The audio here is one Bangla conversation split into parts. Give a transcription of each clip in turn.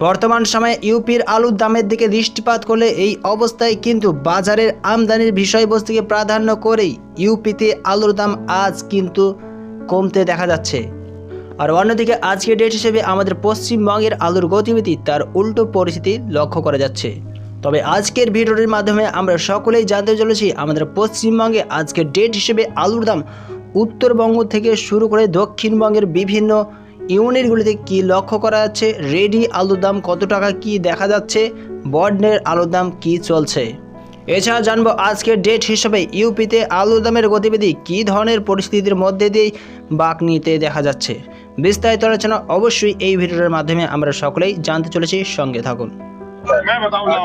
বর্তমান সময়ে ইউপির আলুর দামের দিকে দৃষ্টিপাত করলে এই অবস্থায় কিন্তু বাজারের আমদানির বিষয়বস্তুকে প্রাধান্য করেই ইউপিতে আলুর দাম আজ কিন্তু কমতে দেখা যাচ্ছে। আর অন্যদিকে আজকের ডেট হিসেবে আমাদের পশ্চিমবঙ্গের আলুর গতিবিধি তার উল্টো পরিস্থিতি লক্ষ্য করা যাচ্ছে। তবে আজকের ভিডিওটির মাধ্যমে আমরা সকলেই জানতে চলেছি আমাদের পশ্চিমবঙ্গে আজকের ডেট হিসেবে আলুর দাম উত্তরবঙ্গ থেকে শুরু করে দক্ষিণবঙ্গের বিভিন্ন ইউনিটগুলিতে কি লক্ষ্য করা যাচ্ছে রেডি আলুর দাম কত টাকা কি দেখা যাচ্ছে বর্ণের আলুর দাম কি চলছে এছাড়া জানবো আজকের ডেট হিসেবে ইউপিতে আলুর দামের গতিবিধি কী ধরনের পরিস্থিতির মধ্যে দিয়েই বাক নিতে দেখা যাচ্ছে বিস্তারিত আলোচনা অবশ্যই এই ভিডিওর মাধ্যমে আমরা সকলেই জানতে চলেছি সঙ্গে থাকুন मैं बताऊं ना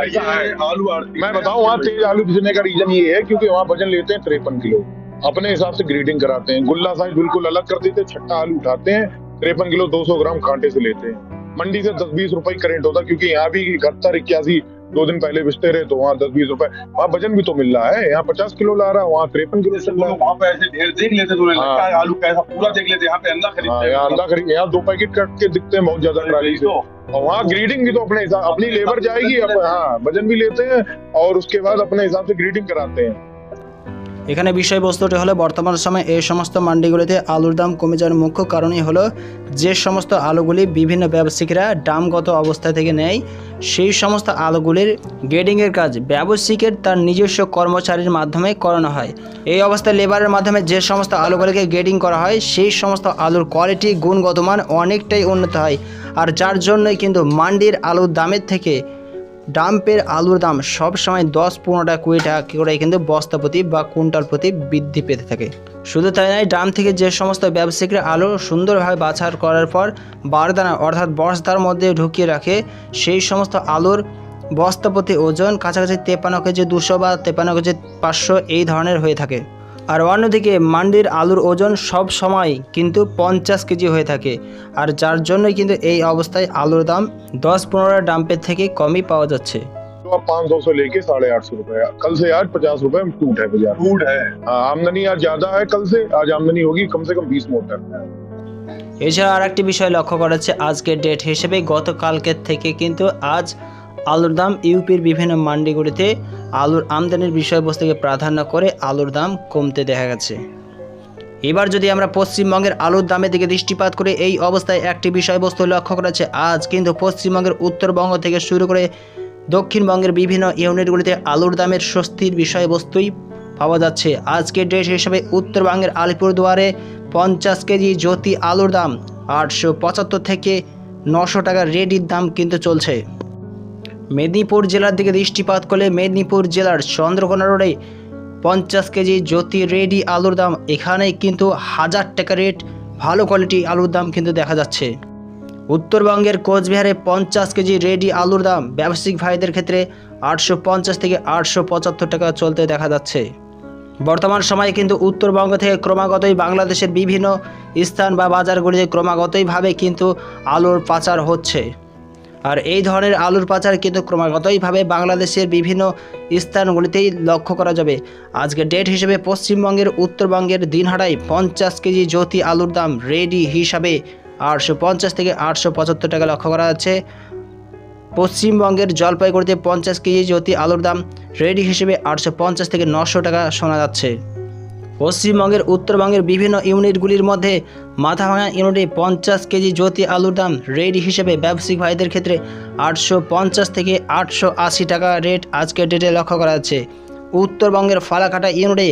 ऐसा है आलू मैं बताऊं वहाँ तेज आलू बिजने का रीजन ये है क्योंकि वहाँ वजन लेते हैं तिरपन किलो अपने हिसाब से ग्रेडिंग कराते हैं। गुल्ला साइज़ बिल्कुल अलग कर देते हैं छट्टा आलू उठाते हैं तिरपन किलो 200 ग्राम कांटे से लेते हैं। मंडी से दस बीस रुपए करेंट होता है क्योंकि यहाँ भी इकहत्तर इक्यासी दो दिन पहले बिचते रहे तो वहाँ दस बीस रुपए। वहाँ वज़न भी तो मिल रहा है यहाँ पचास किलो ला रहा है वहाँ तिरपन किलो चल रहा है वहाँ पे ऐसे ढेर देख लेते तो हाँ। लगता है। आलू कैसा पूरा देख लेते यहाँ पे अंडा हाँ, खरीदते यहाँ अंडा खरीद यहाँ दो पैकेट कट के दिखते हैं बहुत ज़्यादा से। तो और वहाँ ग्रीडिंग भी तो अपने हिसाब अपनी लेबर जाएगी हाँ। वज़न भी लेते हैं और उसके बाद अपने हिसाब से ग्रीडिंग कराते हैं। এখানে বিষয়বস্তুটি হলো, বর্তমান সময়ে এই সমস্ত মান্ডিগুলিতে আলুর দাম কমে যাওয়ার মুখ্য কারণই হলো, যে সমস্ত আলুগুলি বিভিন্ন ব্যবসায়িকরা দামগত অবস্থা থেকে নেয়, সেই সমস্ত আলুগুলির গ্রেডিংয়ের কাজ ব্যবসায়িকের তার নিজস্ব কর্মচারীর মাধ্যমে করানো হয়। এই অবস্থায় লেবারের মাধ্যমে যে সমস্ত আলুগুলিকে গ্রেডিং করা হয়, সেই সমস্ত আলুর কোয়ালিটি, গুণগত মান অনেকটাই উন্নত হয়। আর যার জন্যই কিন্তু মান্ডির আলুর দামের থেকে ডাম্পের আলুর দাম সব সময় দশ, পনেরো টাকা, কুড়ি টাকা করে কিন্তু বস্তা প্রতি বা কুইন্টাল প্রতি বৃদ্ধি পেতে থাকে। শুধু তাই নয় ড্রাম থেকে যে সমস্ত ব্যবসায়িকরা আলু সুন্দরভাবে বাছার করার পর বারদানা অর্থাৎ বস্তার মধ্যে ঢুকিয়ে রাখে, সেই সমস্ত আলুর বস্তা প্রতি ওজন কাছাকাছি তেপান্ন কেজি, দুশো বা তেপান্ন কেজি, পাঁচশো এই ধরনের হয়ে থাকে। আর অন্যদিকে মান্ডির আলুর ওজন সব সময় কিন্তু পঞ্চাশ কেজি হয়ে থাকে আর যার জন্যই কিন্তু এই অবস্থায় আলুর দাম দশ পনেরো ডাম্পের থেকে কমই পাওয়া যাচ্ছে तो अब पाँच सौ से लेके साढ़े आठ सौ रुपए कल से आज पचास रुपए में टूट है बाजार फूड है हाँ, आमदनी आज ज्यादा है कल से आज आमदनी होगी कम से कम बीस मोटर এছাড়া আরেকটি বিষয় লক্ষ্য করা যাচ্ছে আজকের ডেট হিসেবে গতকালকের থেকে কিন্তু আজ আলুর দাম ইউপির বিভিন্ন মান্ডিগুলিতে আলুর আমদানির বিষয়বস্তুকে প্রাধান্য করে আলুর দাম কমতে দেখা গেছে। এবার যদি আমরা পশ্চিমবঙ্গের আলুর দামের দিকে দৃষ্টিপাত করে, এই অবস্থায় একটি বিষয়বস্তু লক্ষ্য করা যাচ্ছে। আজ কিন্তু পশ্চিমবঙ্গের উত্তরবঙ্গ থেকে শুরু করে দক্ষিণবঙ্গের বিভিন্ন ইউনিটগুলিতে আলুর দামের স্বস্তির বিষয়বস্তুই পাওয়া যাচ্ছে। আজকের ডেট হিসেবে উত্তরবঙ্গের আলিপুরদুয়ারে পঞ্চাশ কেজি জ্যোতি আলুর দাম আটশো পঁচাত্তর থেকে নশো টাকা রেডির দাম কিন্তু চলছে। মেদিনীপুর জেলার দিকে দৃষ্টিপাত করলে মেদিনীপুর জেলার চন্দ্রকোনা রোডে পঞ্চাশ কেজি জ্যোতি রেডি আলুর দাম এখানে কিন্তু হাজার টাকা রেট। ভালো কোয়ালিটি আলুর দাম কিন্তু দেখা যাচ্ছে। উত্তরবঙ্গের কোচবিহারে পঞ্চাশ কেজি রেডি আলুর দাম ব্যবসায়িক ভাইদের ক্ষেত্রে আটশো পঞ্চাশ থেকে আটশো পঁচাত্তর টাকা চলতে দেখা যাচ্ছে। বর্তমান সময়ে কিন্তু উত্তরবঙ্গ থেকে ক্রমাগতই বাংলাদেশের বিভিন্ন স্থান বা বাজারগুলিতে ক্রমাগতইভাবে কিন্তু আলুর পাচার হচ্ছে। আর এই ধরনের আলুর পাচার কিন্তু ক্রমাগতইভাবে বাংলাদেশের বিভিন্ন স্থানগুলিতেই লক্ষ্য করা যাবে। আজকে ডেট হিসেবে পশ্চিমবঙ্গের, উত্তরবঙ্গের দিনহাটায় পঞ্চাশ কেজি জ্যোতি আলুর দাম রেডি হিসাবে আটশো পঞ্চাশ থেকে আটশো পঁচাত্তর টাকা লক্ষ্য করা যাচ্ছে। পশ্চিমবঙ্গের জলপাইগুড়িতে পঞ্চাশ কেজি জ্যোতি আলুর দাম রেডি হিসেবে আটশো পঞ্চাশ থেকে নশো টাকা শোনা যাচ্ছে। পশ্চিমবঙ্গের উত্তরবঙ্গের বিভিন্ন ইউনিটগুলির মধ্যে মাথাভাঙা ইউনিটে পঞ্চাশ কেজি জ্যোতি আলুর দাম রেড হিসেবে ব্যবসায়িক ভাইদের ক্ষেত্রে আটশো পঞ্চাশ থেকে আটশো আশি টাকা রেট আজকের ডেটে লক্ষ্য করা যাচ্ছে। উত্তরবঙ্গের ফালাকাটা ইউনিটে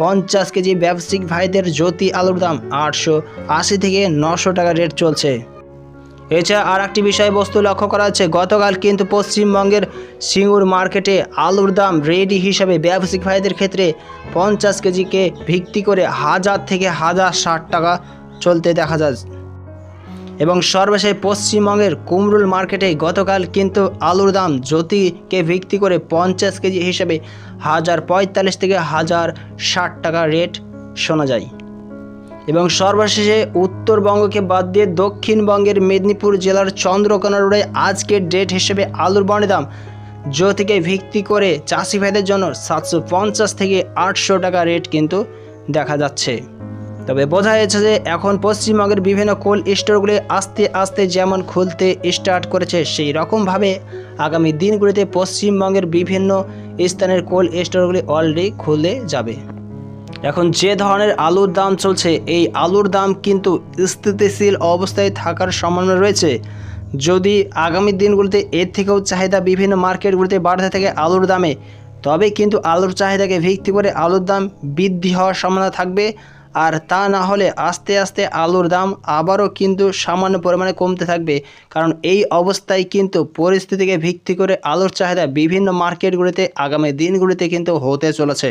পঞ্চাশ কেজি ব্যবসায়িক ভাইদের জ্যোতি আলুর দাম আটশো আশি থেকে নশো টাকা রেট চলছে। এছাড়া আর একটি বিষয়বস্তু লক্ষ্য করা যাচ্ছে, গতকাল কিন্তু পশ্চিমবঙ্গের সিঙ্গুর মার্কেটে আলুর দাম রেডি হিসাবে ব্যবসায়িক ভাইদের ক্ষেত্রে পঞ্চাশ কেজিকে ভিত্তি করে হাজার থেকে হাজার ষাট টাকা চলতে দেখা যায়। এবং সর্বশেষ পশ্চিমবঙ্গের কুমরুল মার্কেটে গতকাল কিন্তু আলুর দাম জ্যোতিকে ভিত্তি করে পঞ্চাশ কেজি হিসেবে হাজার পঁয়তাল্লিশ থেকে হাজার ষাট টাকা রেট শোনা যায়। এবং সর্বশেষে উত্তরবঙ্গকে বাদ দিয়ে দক্ষিণবঙ্গের মেদিনীপুর জেলার চন্দ্রকোনা রোডে আজকের ডেট হিসেবে আলুর বনের দাম জ্যোতিকে ভিত্তি করে চাষি ভাইদের জন্য সাতশো পঞ্চাশ থেকে আটশো টাকা রেট কিন্তু দেখা যাচ্ছে। তবে বোঝা যাচ্ছে যে এখন পশ্চিমবঙ্গের বিভিন্ন কোল্ড স্টোরগুলি আস্তে আস্তে যেমন খুলতে স্টার্ট করেছে, সেই রকমভাবে আগামী দিনগুলিতে পশ্চিমবঙ্গের বিভিন্ন স্থানের কোল্ড স্টোরগুলি অলরেডি খুলে যাবে। এখন যে ধরনের আলুর দাম চলছে, এই আলুর দাম কিন্তু স্থিতিশীল অবস্থায় থাকার সম্ভাবনা রয়েছে। যদি আগামী দিনগুলিতে এর থেকেও চাহিদা বিভিন্ন মার্কেটগুলিতে বাড়তে থাকে আলুর দামে, তবে কিন্তু আলুর চাহিদাকে ভিত্তি করে আলুর দাম বৃদ্ধি হওয়ার সম্ভাবনা থাকবে। আর তা না হলে আস্তে আস্তে আলুর দাম আবারও কিন্তু সামান্য পরিমাণে কমতে থাকবে। কারণ এই অবস্থায় কিন্তু পরিস্থিতিকে ভিত্তি করে আলুর চাহিদা বিভিন্ন মার্কেটগুলিতে আগামী দিনগুলিতে কিন্তু হতে চলেছে।